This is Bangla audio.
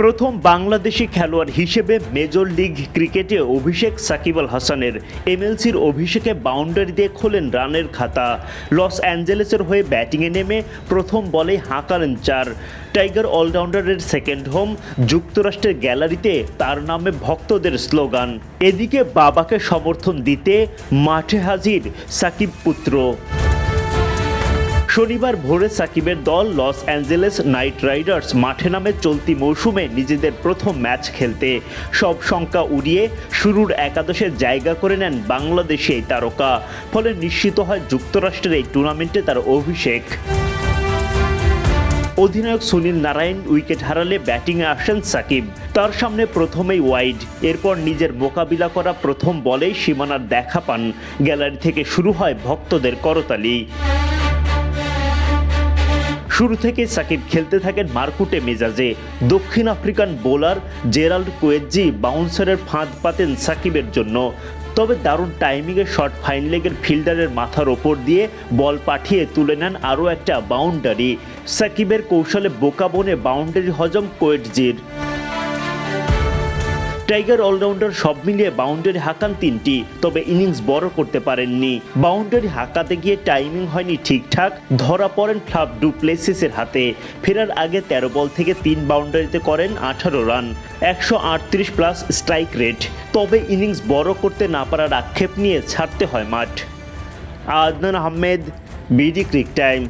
প্রথম বাংলাদেশি খেলোয়াড় হিসেবে মেজর লিগ ক্রিকেটে অভিষেক সাকিব আল হাসানের এমএলসির অভিষেকে বাউন্ডারি দিয়ে খোলেন রানের খাতা। লস অ্যাঞ্জেলেসের হয়ে ব্যাটিংয়ে নেমে প্রথম বলে হাঁকালেন চার। টাইগার অলরাউন্ডারের সেকেন্ড হোম যুক্তরাষ্ট্রের গ্যালারিতে তার নামে ভক্তদের স্লোগান। এদিকে বাবাকে সমর্থন দিতে মাঠে হাজির সাকিব পুত্র। শনিবার ভোরে সাকিবের দল লস অ্যাঞ্জেলেস নাইট রাইডার্স মাঠে নামে চলতি মৌসুমে নিজেদের প্রথম ম্যাচ খেলতে। সব শঙ্কা উড়িয়ে শুরুর একাদশে জায়গা করে নেন বাংলাদেশি এই তারকা। ফলে নিশ্চিত হয় যুক্তরাষ্ট্রের এই টুর্নামেন্টে তার অভিষেক। অধিনায়ক সুনীল নারায়ণ উইকেট হারালে ব্যাটিংয়ে আসেন সাকিব। তার সামনে প্রথমেই ওয়াইড। এরপর নিজের মোকাবিলা করা প্রথম বলেই সীমানার দেখা পান। গ্যালারি থেকে শুরু হয় ভক্তদের করতালি। শুরু থেকে সাকিব খেলতে থাকেন মারকুটে মেজাজে। দক্ষিণ আফ্রিকান বোলার জেরাল্ড কোয়েজি বাউন্সারের ফাঁদ পাতেন সাকিবের জন্য। তবে দারুণ টাইমিংয়ে শর্ট ফাইন লেগের ফিল্ডারের মাথার ওপর দিয়ে বল পাঠিয়ে তুলে নেন আরও একটা বাউন্ডারি। সাকিবের কৌশলে বোকা বনে বাউন্ডারি হজম কোয়েটজির টাইগার অলরাউন্ডার সব মিলিয়ে বাউন্ডারি হাঁকান তিনটি, তবে ইনিংস বড় করতে পারেননি। বাউন্ডারি হাঁকাতে গিয়ে টাইমিং হয়নি ঠিকঠাক, ধরা পড়েন ফ্লাভ ডুপ্লেসিসের হাতে। ফেরার আগে তেরো বল থেকে তিন বাউন্ডারিতে করেন আঠারো রান, একশো আটত্রিশ প্লাস স্ট্রাইক রেট তবে ইনিংস বড় করতে না পারার আক্ষেপ নিয়ে ছাড়তে হয় মাঠ। Adnan Ahmed BD cric time